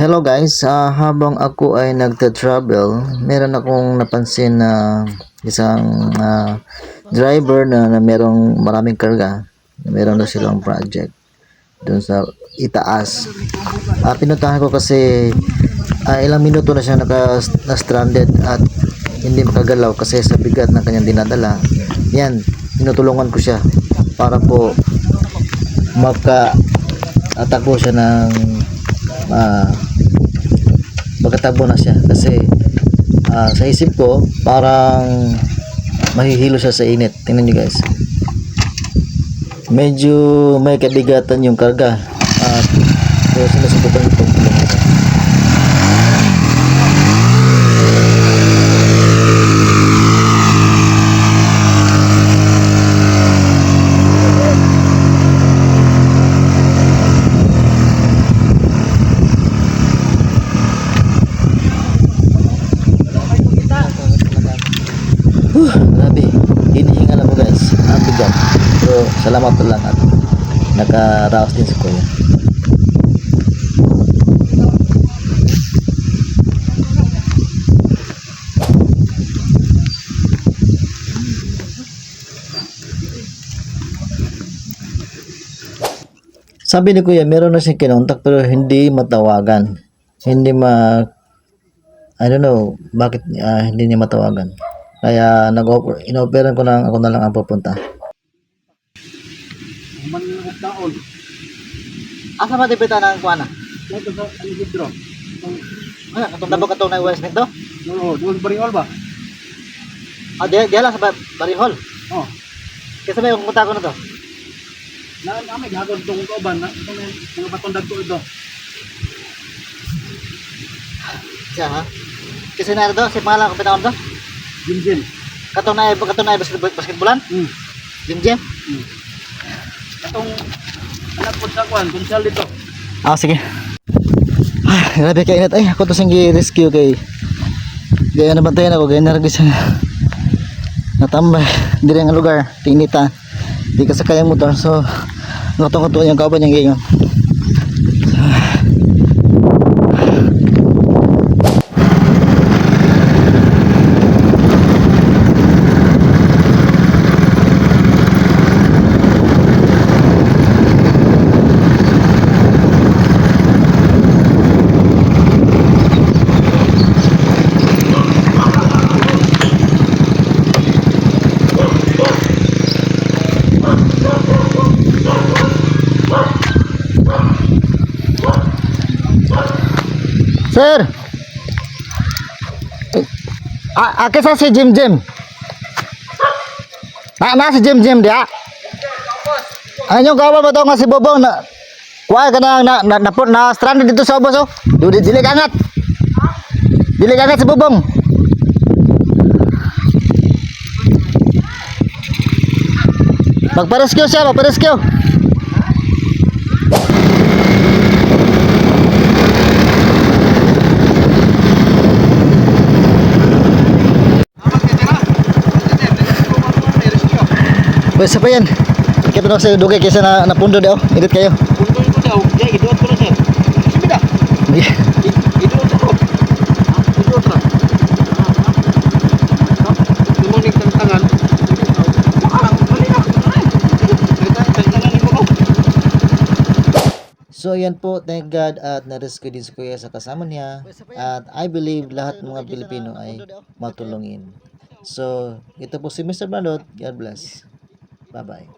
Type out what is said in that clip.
Hello guys, Ah, habang ako ay nagta-travel, meron akong napansin na isang ah, driver na, na merong maraming karga. Meron na silang project doon sa itaas. Ah, pinuntahan ko kasi ah, ilang minuto na siya naka, na stranded at hindi makagalaw kasi sa bigat ng kanyang dinadala. Yan, tinutulungan ko siya para po maka atakbo siya ng ah, magkatakbo na siya. Kasi ah, sa isip ko parang mahihilo siya sa init. Tingnan nyo guys. Medyo may kabigatan yung karga. At so sinusubukan Huh, grabe. Hinihinga na mo guys. Ang bigat. Pero salamat po lang at nakaraos din si Kuya. Sabi ni Kuya, meron na siyang kinontak pero hindi matawagan. Hindi ma... I don't know bakit ah, hindi niya matawagan. Kaya nag-offer, inoperan ko na ako na lang ang pupunta. Manunod taon. Asa ba dipita ng kuana? Ito sa Alejandro. Ano, katong dabog katong na West to? Oo, doon Bariol ba? Ah, di, di lang sa Ba- Barihol. Oh. Kasi may pupunta ko na to. Na kami gagawin itong kauban na ito na yung mga patundag ko ito. Siya ha? Kasi na to, si pangalan ko pinakon to? Jinjin. Katong na katong na basketball, basketballan? Hmm. Jim Jim? hmm. Itong anak po sa kwan, konsyal dito. Ah, sige. Ah, grabe ka init. Ay, ako to siyang rescue kay Gaya na bantayan ako, gaya na rin sa natambay. Di rin ang lugar, tinita. Di ka sa kaya motor, so ngatong-ngato yung kauban yung gayon. Sir! Ah, ake sa si Jim Jim. Na, na si Jim Jim dia. Ano gawa ba to nga si Bobong na Kuha ka na na na, na, na stranded dito sa obos oh. Dili dili angat. Dili angat si Bobong. Magpa-rescue siya, magpa-rescue. Pwede pa yan. Kita na sa dugay kaysa na napundo daw. Edit kayo. Punto ito daw, ya iduot ko na sir. Sige. Hindi. Iduot ako. Iduot ra. Tumunig ng tangan. Na. So yan po, thank God at na-rescue din si Kuya sa kasama niya. At I believe lahat ng mga Pilipino ay matulungin. So, ito po si Mr. Brandot. God bless. Bye bye.